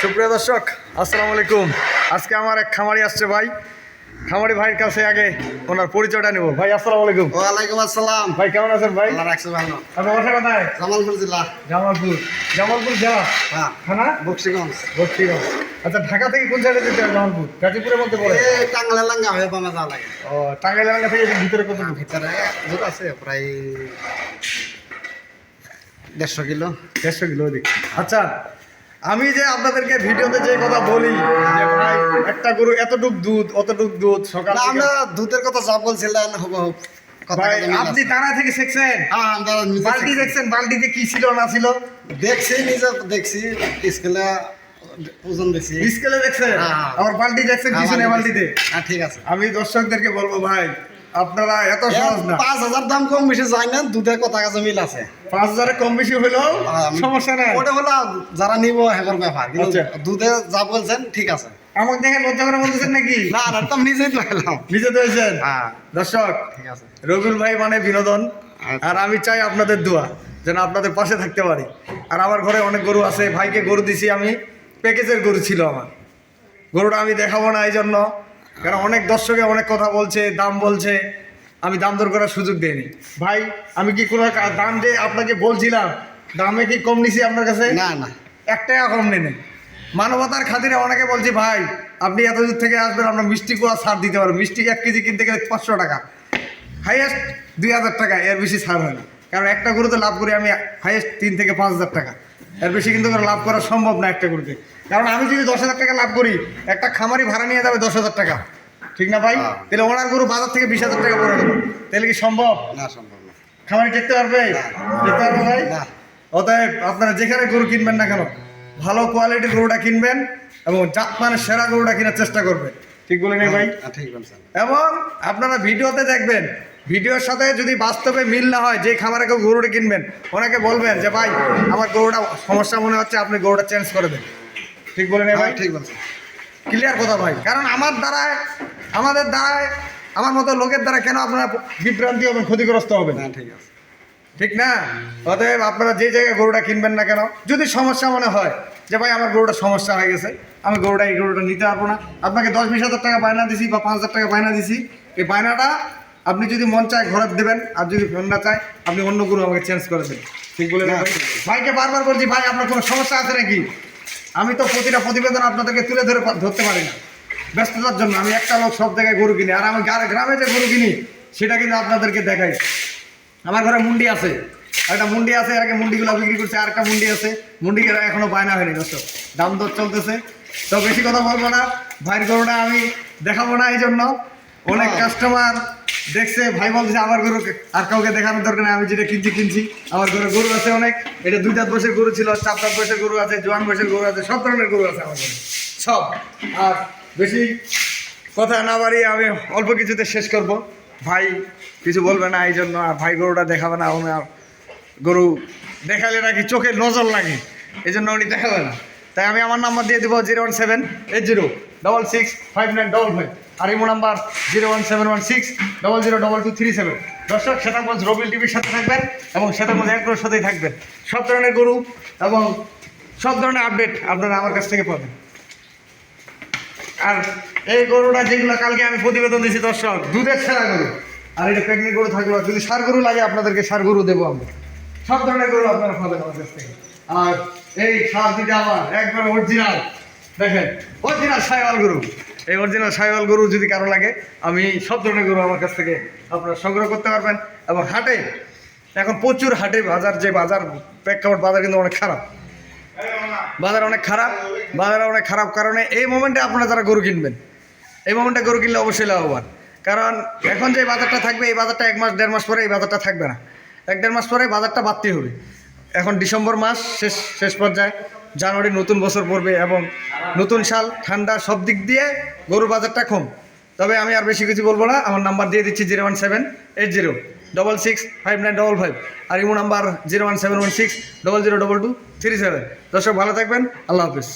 সুপ্রিয় দর্শক আসসালামু আলাইকুম। আজকে আমার এক খামারি আসছে ভাই। খামারি ভাইয়ের কাছে আগে ওনার পরিচয়টা নেব। ভাই আসসালামু আলাইকুম। ওয়ালাইকুম আসসালাম। ভাই কেমন আছেন ভাই? আল্লাহ রাখছে ভালো। আপনার বাসা কোথায়? জামালপুর জেলা। জামালপুর। জামালপুর জেলা? হ্যাঁ। থানা? বক্সিগঞ্জ। বক্সিগঞ্জ। আচ্ছা ঢাকা থেকে কোন সাইডে যেতে জামালপুর? গাজীপুরের মধ্যে পড়ে? এই টাঙ্গলা লাঙ্গা হয়ে বামা যাওয়া লাগে। ও টাঙ্গাইল এলাকা থেকে ভিতরে কত? ভিতরে দূর আছে প্রায় দেড়শো কিলো। দেড়শো কিলো ওদিক। আচ্ছা আমি যে আপনাদেরকে ভিডিওতে যে কথা বলি যে ভাই একটা গরু এতটুক দুধ অতটুক দুধ সকাল আমরা দুধের কথা যা বলছিলেন হব আপনি। তারা থেকে শিখছেন? হ্যাঁ নিজে বালতি দেখছেন বালতিতে কি ছিল না ছিল? দেখছি নিজে দেখছি স্কেলে ওজন দেখছি। স্কেলে দেখছেন? হ্যাঁ। আমার বালতি দেখছেন এই বালতিতে? হ্যাঁ ঠিক আছে। আমি দর্শকদেরকে বলব ভাই আপনারা এত সহজ না। পাঁচ হাজার দাম কম বেশি যায় না দুধের কথা কাছে মিল আছে। পাঁচ হাজারে কম বেশি হলেও সমস্যা নাই। ওটা হলো যারা নিব হেগর ব্যাপার কিন্তু আচ্ছা। দুধে যা বলছেন ঠিক আছে। আমাকে দেখে লজ্জা করে বলতেছেন নাকি? না না তো নিজেই নিজে হ্যাঁ। দর্শক ঠিক আছে। রবিউল ভাই মানে বিনোদন আচ্ছা। আর আমি চাই আপনাদের দোয়া যেন আপনাদের পাশে থাকতে পারি। আর আমার ঘরে অনেক গরু আছে ভাইকে গরু দিছি আমি প্যাকেজের গরু ছিল আমার। গরুটা আমি দেখাবো না এই জন্য কারণ অনেক দর্শকে অনেক কথা বলছে দাম বলছে আমি দাম দর করার সুযোগ দেয়নি ভাই আমি কি কোনো দাম যে আপনাকে বলছিলাম দামে কি কম নিছি আপনার কাছে? না না। এক টাকা কম নেই। মানবতার খাতিরে অনেকে বলছি ভাই আপনি এত দূর থেকে আসবেন আমরা মিষ্টি কুয়া ছাড় দিতে পারব। মিষ্টি এক কেজি কিনতে গেলে পাঁচশো টাকা। হাইয়েস্ট দুই হাজার টাকা এর বেশি ছাড় হয় না। কারণ একটা গরুতে লাভ করি আমি হাইয়েস্ট তিন থেকে পাঁচ হাজার টাকা। এর বেশি কিন্তু লাভ করা সম্ভব না একটা গরুতে কারণ আমি যদি দশ হাজার টাকা লাভ করি একটা খামারি ভাড়া নিয়ে যাবে দশ হাজার টাকা। ঠিক না ভাই? হ্যাঁ। তাহলে ওনার গরু বাজার থেকে বিশ হাজার টাকা পড়ে তাহলে কি সম্ভব? না সম্ভব না। খামারি টেকতে পারবে? টেকতে পারবে ভাই? অতএব আপনারা যেখানে গরু কিনবেন না কেন ভালো কোয়ালিটির গরুটা কিনবেন এবং জাত মানে সেরা গরুটা কেনার চেষ্টা করবেন। ঠিক বলে নেই ভাই? হ্যাঁ, ঠিক বলছেন। এবং আপনারা ভিডিওতে দেখবেন ভিডিওর সাথে যদি বাস্তবে মিল না হয় যে খামারে কেউ গরুটা কিনবেন ওনাকে বলবেন যে ভাই আমার গরুটা সমস্যা মনে হচ্ছে আপনি গরুটা চেঞ্জ করে দেন। ঠিক বলে নেই ভাই? হ্যাঁ, ঠিক বলছেন। ক্লিয়ার কথা ভাই। কারণ আমার দ্বারায় আমাদের দ্বারায় আমার মতো লোকের দ্বারা কেন আপনারা বিভ্রান্তি হবেন ক্ষতিগ্রস্ত হবেন? হ্যাঁ ঠিক আছে। ঠিক না? অতএব আপনারা যে জায়গায় গরুটা কিনবেন না কেন যদি সমস্যা মনে হয় যে ভাই আমার গরুটা সমস্যা হয়ে গেছে আমি গরুটা এই গরুটা নিতে পারব না আপনাকে দশ বিশ হাজার টাকা বায়না দিছি বা পাঁচ হাজার টাকা বায়না দিছি। এই বায়নাটা আপনি যদি মন চায় ঘরে দেবেন আর যদি মন না চায় আপনি অন্য গরু আমাকে চেঞ্জ করে দেবেন। ঠিক বলে হ্যাঁ। ভাইকে বারবার বলছি ভাই আপনার কোনো সমস্যা আছে নাকি? আমি তো প্রতিটা প্রতিবেদন আপনাদেরকে তুলে ধরে ধরতে পারি না। ব্যস্ততার জন্য আমি একটা লোক সব জায়গায় গরু কিনি আর আমি গ্রামে যে গরু কিনি সেটা কিন্তু আপনাদেরকে দেখাই। আমার ঘরে মুন্ডি আছে। একটা মুন্ডি আছে আর আগে মুন্ডিগুলো বিক্রি করছে আর একটা মুন্ডি আছে। মুন্ডি এখনও বায়না হয়নি দর্শক। দাম দর চলতেছে। তো বেশি কথা বলব না। ভাইয়ের গরুটা আমি দেখাবো না এই জন্য অনেক। কাস্টমার দেখছে ভাই বলছে আমার গরু আর কাউকে দেখানোর দরকার নেই আমি যেটা কিনছি কিনছি। আমার ঘরে গরু আছে অনেক। এটা দুই দাঁত বয়সের গরু ছিল চার দাঁত বয়সের গরু আছে জোয়ান বয়সের গরু আছে সব ধরনের গরু আছে আমার ঘরে। সব। আর বেশি কথা না বাড়িয়ে আমি অল্প কিছুতে শেষ করব। ভাই কিছু বলবে না এই জন্য আর ভাই গরুটা দেখাবে না উনি আর গরু দেখালে নাকি চোখে নজর লাগে এই জন্য উনি দেখাবে না। তাই আমি আমার নাম্বার দিয়ে দেবো zero one seven eight zero double six five nine double five আর imo number zero one seven one six double zero double two three seven দর্শক শ্বেতাগঞ্জ রবিল টিভির সাথে থাকবেন এবং শ্বেতাগঞ্জ একগুলোর সাথেই থাকবেন। সব ধরনের গরু এবং সব ধরনের আপডেট আপনারা আমার কাছ থেকে পাবেন। আর এই গরুটা যেগুলো কালকে আমি প্রতিবেদন দিয়েছি, দর্শক, দুধের ছাড়া গরু। আর এটা প্রেগনেন্ট গরু থাকল যদি সার গরু লাগে, আপনাদেরকে সার গরু দেবো আমরা। সব ধরনের গরু আপনারা পাবেন আমার কাছ থেকে। আর এই সার দুটা আমার একবার অরিজিনাল দেখেন অরিজিনাল সাইওয়াল গরু। এই অরিজিনাল সাইওয়াল গরু যদি কারও লাগে, আমি সব ধরনের গরু আমার কাছ থেকে আপনারা সংগ্রহ করতে পারবেন এবং হাটে, এখন প্রচুর হাটে বাজার, যে বাজার, প্রেক্ষাপট বাজার কিন্তু অনেক খারাপ। বাজার অনেক খারাপ, বাজার অনেক খারাপ কারণে এই মোমেন্টে আপনারা যারা গরু কিনবেন, এই মোমেন্টে গরু কিনলে অবশ্যই লাভবান। কারণ এখন যে বাজারটা থাকবে, এই বাজারটা এক মাস, দেড় মাস পরে এই বাজারটা থাকবে না। এক দেড় মাস পরে বাজারটা বাড়তেই হবে। এখন ডিসেম্বর মাস, শেষ শেষ পর্যায়ে। জানুয়ারি নতুন বছর পড়বে এবং নতুন সাল ঠান্ডা সব দিক দিয়ে গরুর বাজারটা কম। তবে আমি আর বেশি কিছু বলব না। আমার নাম্বার দিয়ে দিচ্ছি zero one seven eight zero double six five nine double five আর imo number zero one seven one six double zero double two three seven. দর্শক, ভালো থাকবেন। আল্লাহ হাফিজ।